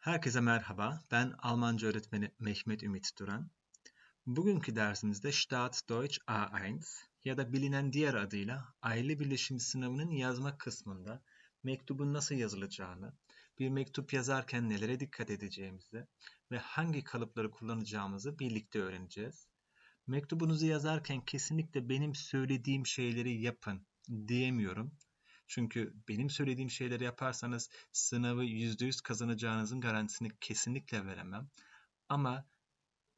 Herkese merhaba, ben Almanca öğretmeni Mehmet Ümit Duran. Bugünkü dersimizde Staat Deutsch A1 ya da bilinen diğer adıyla aile birleşimi sınavının yazma kısmında mektubun nasıl yazılacağını, bir mektup yazarken nelere dikkat edeceğimizi ve hangi kalıpları kullanacağımızı birlikte öğreneceğiz. Mektubunuzu yazarken kesinlikle benim söylediğim şeyleri yapın diyemiyorum. Çünkü benim söylediğim şeyleri yaparsanız sınavı %100 kazanacağınızın garantisini kesinlikle veremem. Ama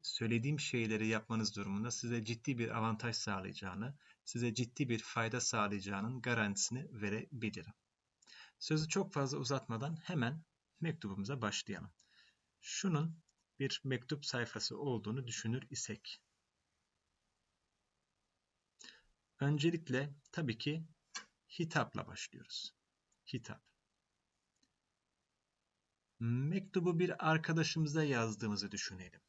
söylediğim şeyleri yapmanız durumunda size ciddi bir avantaj sağlayacağını, size ciddi bir fayda sağlayacağının garantisini verebilirim. Sözü çok fazla uzatmadan hemen mektubumuza başlayalım. Şunun bir mektup sayfası olduğunu düşünür isek. Öncelikle tabii ki hitapla başlıyoruz. Hitap. Mektubu bir arkadaşımıza yazdığımızı düşünelim.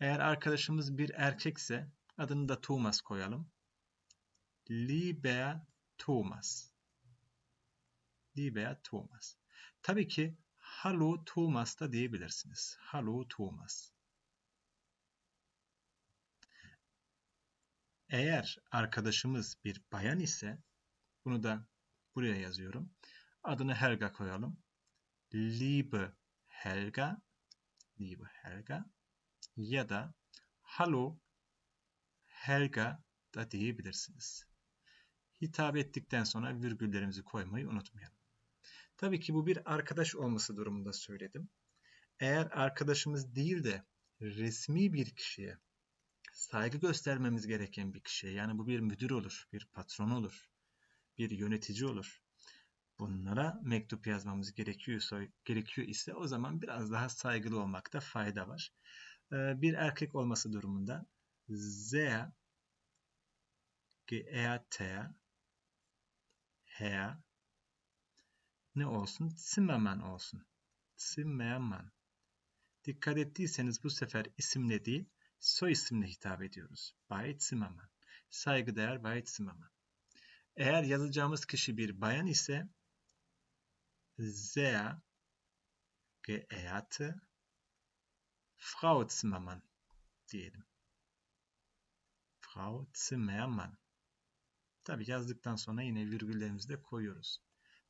Eğer arkadaşımız bir erkekse adını da Thomas koyalım. Lieber Thomas. Lieber Thomas. Tabii ki Hallo Thomas da diyebilirsiniz. Hallo Thomas. Eğer arkadaşımız bir bayan ise bunu da buraya yazıyorum. Adını Helga koyalım. Liebe Helga Liebe Helga ya da Hallo Helga da diyebilirsiniz. Hitap ettikten sonra virgüllerimizi koymayı unutmayalım. Tabii ki bu bir arkadaş olması durumunda söyledim. Eğer arkadaşımız değil de resmi bir kişiye saygı göstermemiz gereken bir kişiye yani bu bir müdür olur, bir patron olur, bir yönetici olur. Bunlara mektup yazmamız gerekiyorsa, gerekiyor ise o zaman biraz daha saygılı olmakta fayda var. Ee, bir erkek olması durumunda sehr geehrter Herr ne olsun? Zimmermann olsun. Zimmermann. Dikkat ettiyseniz bu sefer isimle değil, soy isimle hitap ediyoruz. Bay Zimmermann. Saygıdeğer Bay Zimmermann. Eğer yazacağımız kişi bir bayan ise sehr geehrte Frau Zimmermann diyelim. Frau Zimmermann. Tabi yazdıktan sonra yine virgüllerimizi de koyuyoruz.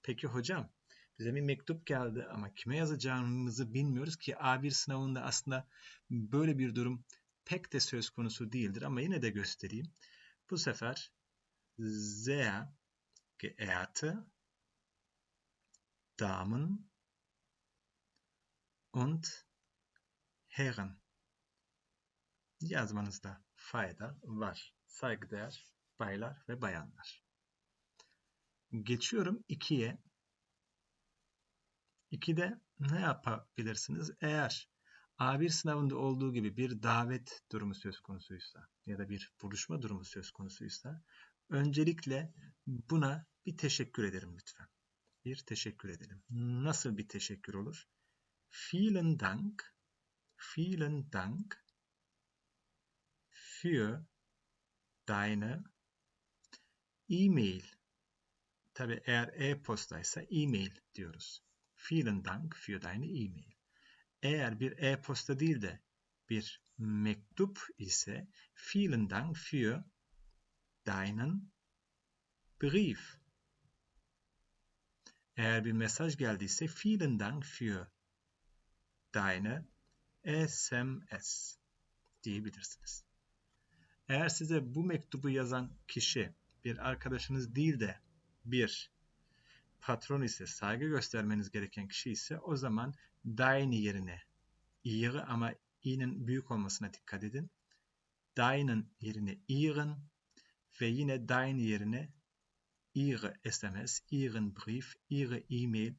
Peki hocam bize bir mektup geldi ama kime yazacağımızı bilmiyoruz ki A1 sınavında aslında böyle bir durum pek de söz konusu değildir ama yine de göstereyim. Bu sefer sehr geehrte Damen und Herren yazmanızda fayda var. Saygıdeğer baylar ve bayanlar. Geçiyorum 2'ye. 2'de ne yapabilirsiniz? Eğer A1 sınavında olduğu gibi bir davet durumu söz konusuysa ya da bir buluşma durumu söz konusuysa öncelikle buna bir teşekkür ederim lütfen. Bir teşekkür edelim. Nasıl bir teşekkür olur? Vielen Dank, vielen Dank für deine E-mail. Tabi eğer e-postaysa e-mail diyoruz. Vielen Dank für deine E-mail. Eğer bir e-posta değil de bir mektup ise vielen Dank für deinen Brief. Eğer bir mesaj geldiyse vielen Dank für deine SMS diyebilirsiniz. Eğer size bu mektubu yazan kişi bir arkadaşınız değil de bir patron ise, saygı göstermeniz gereken kişi ise o zaman deine yerine ihre ama i'nin büyük olmasına dikkat edin. Deinen yerine ihren ve yine deine yerine ihre SMS, ihren brief, ihre e-mail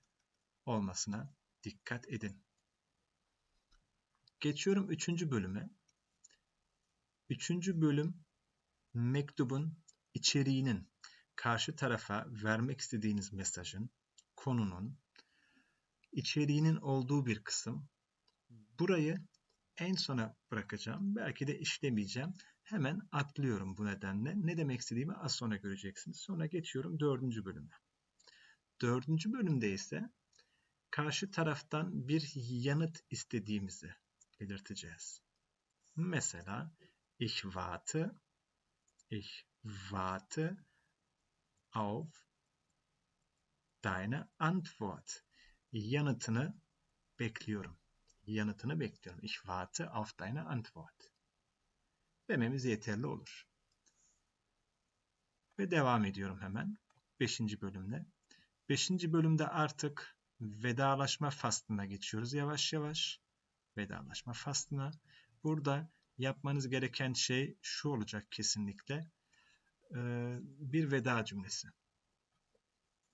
olmasına dikkat edin. Geçiyorum üçüncü bölüme. Üçüncü bölüm mektubun içeriğinin karşı tarafa vermek istediğiniz mesajın, konunun, içeriğinin olduğu bir kısım. Burayı en sona bırakacağım. Belki de işlemeyeceğim. Hemen atlıyorum bu nedenle. Ne demek istediğimi az sonra göreceksiniz. Sonra geçiyorum dördüncü bölüme. Dördüncü bölümde ise karşı taraftan bir yanıt istediğimizi belirteceğiz. Mesela ich warte auf deine Antwort. Yanıtını bekliyorum. Yanıtını bekliyorum. Ich warte auf deine Antwort. Dememiz yeterli olur. Ve devam ediyorum hemen. Beşinci bölümde. Beşinci bölümde artık vedalaşma faslına geçiyoruz yavaş yavaş. Vedalaşma faslına. Burada yapmanız gereken şey şu olacak kesinlikle. Ee, bir veda cümlesi.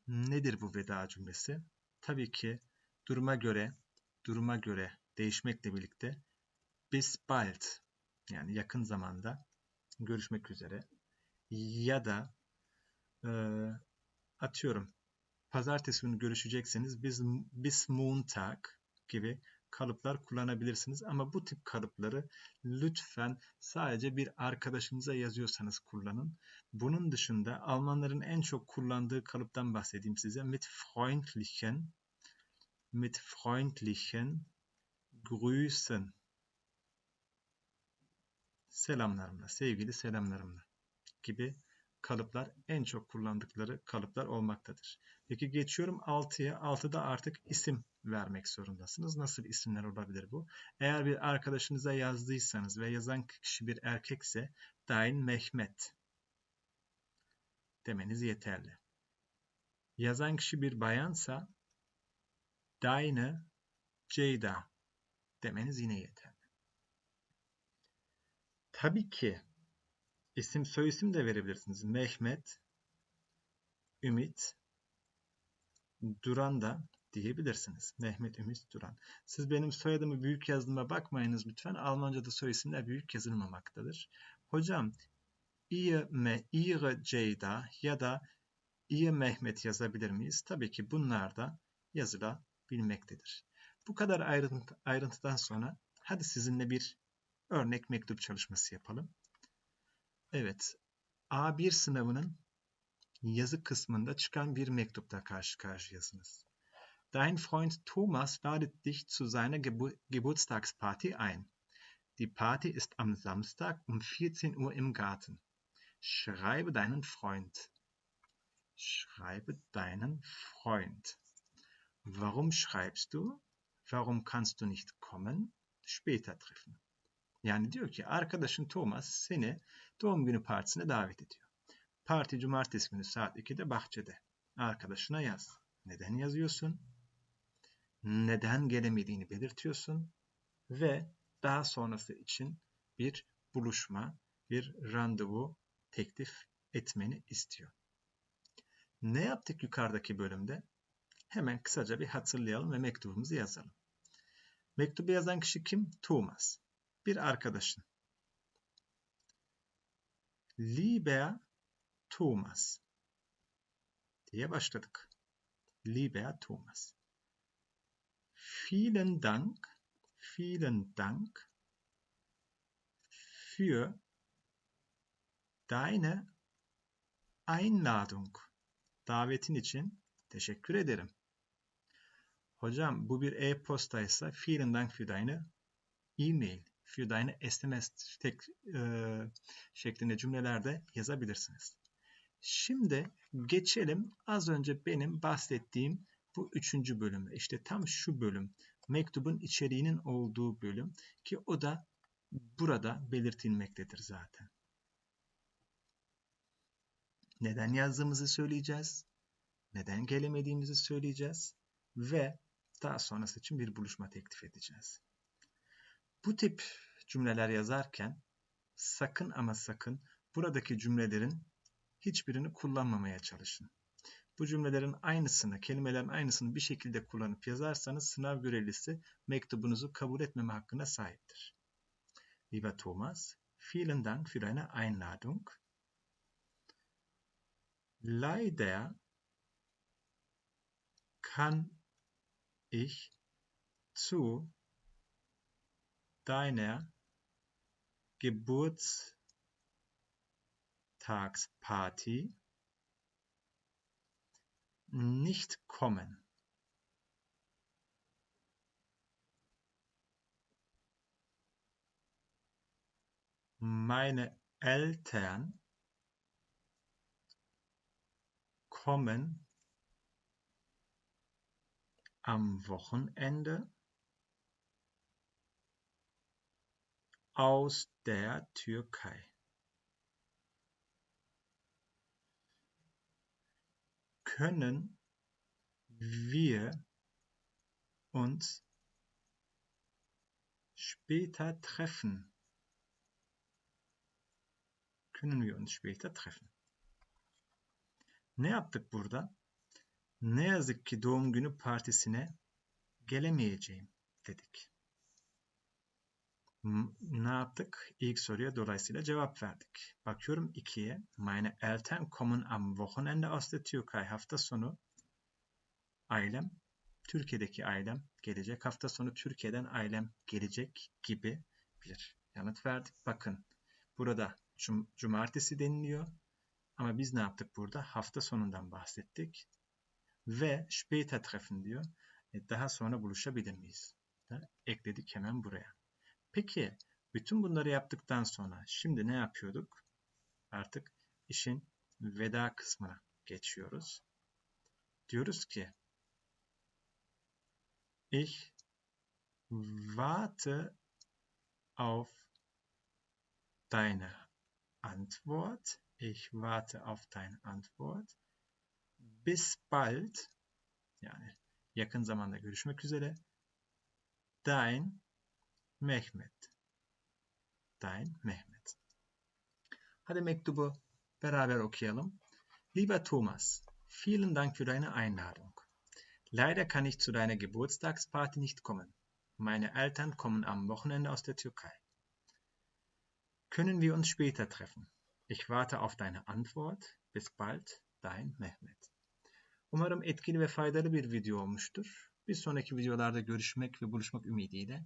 Nedir bu veda cümlesi? Tabii ki duruma göre, duruma göre değişmekle birlikte bis bald yani yakın zamanda görüşmek üzere ya da e, atıyorum pazartesi günü görüşecekseniz biz bis Montag gibi kalıplar kullanabilirsiniz. Ama bu tip kalıpları lütfen sadece bir arkadaşınıza yazıyorsanız kullanın. Bunun dışında Almanların en çok kullandığı kalıptan bahsedeyim size. Mit freundlichen mit freundlichen Grüßen selamlarımla, sevgili selamlarımla gibi kalıplar en çok kullandıkları kalıplar olmaktadır. Peki geçiyorum 6'ya. 6'da artık isim vermek zorundasınız. Nasıl isimler olabilir bu? Eğer bir arkadaşınıza yazdıysanız ve yazan kişi bir erkekse Dein Mehmet demeniz yeterli. Yazan kişi bir bayansa Deine Ceyda demeniz yine yeterli. Tabii ki isim soyisim de verebilirsiniz. Mehmet, Ümit, Duran da diyebilirsiniz. Mehmet Ümit Duran. Siz benim soyadımı büyük yazdığıma bakmayınız lütfen. Almanca'da soy isimler büyük yazılmamaktadır. Hocam İyi me, İyi Ceyda ya da İyi Mehmet yazabilir miyiz? Tabii ki bunlar da yazılabilmektedir. Bu kadar ayrıntı, ayrıntıdan sonra hadi sizinle bir örnek mektup çalışması yapalım. Evet, A1 sınavının yazı kısmında çıkan bir mektupta karşı karşıyasınız. Dein Freund Thomas ladet dich zu seiner Gebur Geburtstagsparty ein. Die Party ist am Samstag um 14 Uhr im Garten. Schreibe deinen Freund. Schreibe deinen Freund. Warum schreibst du? Warum kannst du nicht kommen? Später treffen. Yani diyor ki arkadaşın Thomas seni doğum günü partisine davet ediyor. Parti cumartesi günü saat 2'de bahçede. Arkadaşına yaz. Neden yazıyorsun? Neden gelemediğini belirtiyorsun ve daha sonrası için bir buluşma, bir randevu teklif etmeni istiyor. Ne yaptık yukarıdaki bölümde? Hemen kısaca bir hatırlayalım ve mektubumuzu yazalım. Mektubu yazan kişi kim? Thomas. Bir arkadaşın. Lieber Thomas diye başladık. Lieber Thomas. Vielen Dank, vielen Dank für deine Einladung. Davetin için teşekkür ederim. Hocam bu bir e-postaysa vielen Dank für deine e-mail, für deine SMS tek, e, şeklinde cümlelerde yazabilirsiniz. Şimdi geçelim az önce benim bahsettiğim bu üçüncü bölüme. İşte tam şu bölüm. Mektubun içeriğinin olduğu bölüm ki o da burada belirtilmektedir zaten. Neden yazdığımızı söyleyeceğiz. Neden gelemediğimizi söyleyeceğiz. Ve daha sonrası için bir buluşma teklif edeceğiz. Bu tip cümleler yazarken sakın ama sakın buradaki cümlelerin hiçbirini kullanmamaya çalışın. Bu cümlelerin aynısını, kelimelerin aynısını bir şekilde kullanıp yazarsanız sınav görevlisi mektubunuzu kabul etmeme hakkına sahiptir. Lieber Thomas, vielen Dank für deine Einladung. Leider kann ich zu deiner Geburtstagsparty nicht kommen. Meine Eltern kommen am Wochenende aus der Türkei. Können wir uns später treffen? Können wir uns später treffen? Ne yaptık burada? Ne yazık ki doğum günü partisine gelemeyeceğim dedik. Ne yaptık? İlk soruya dolayısıyla cevap verdik. Bakıyorum ikiye. Meine Eltern kommen am Wochenende aus der Türkei. Hafta sonu ailem, Türkiye'deki ailem gelecek. Hafta sonu Türkiye'den ailem gelecek gibi bir yanıt verdik. Bakın burada cum cumartesi deniliyor. Ama biz ne yaptık burada? Hafta sonundan bahsettik. Ve später treffen diyor. E, daha sonra buluşabilir miyiz? Da ekledik hemen buraya. Peki bütün bunları yaptıktan sonra şimdi ne yapıyorduk? Artık işin veda kısmına geçiyoruz. Diyoruz ki Ich warte auf deine Antwort. Ich warte auf deine Antwort. Bis bald. Yani yakın zamanda görüşmek üzere. Dein Mehmet. Dein Mehmet. Hadi mektubu beraber okuyalım. Lieber Thomas, vielen Dank für deine Einladung. Leider kann ich zu deiner Geburtstagsparty nicht kommen. Meine Eltern kommen am Wochenende aus der Türkei. Können wir uns später treffen? Ich warte auf deine Antwort. Bis bald, dein Mehmet. Umarım etkili ve faydalı bir video olmuştur. Bir sonraki videolarda görüşmek ve buluşmak ümidiyle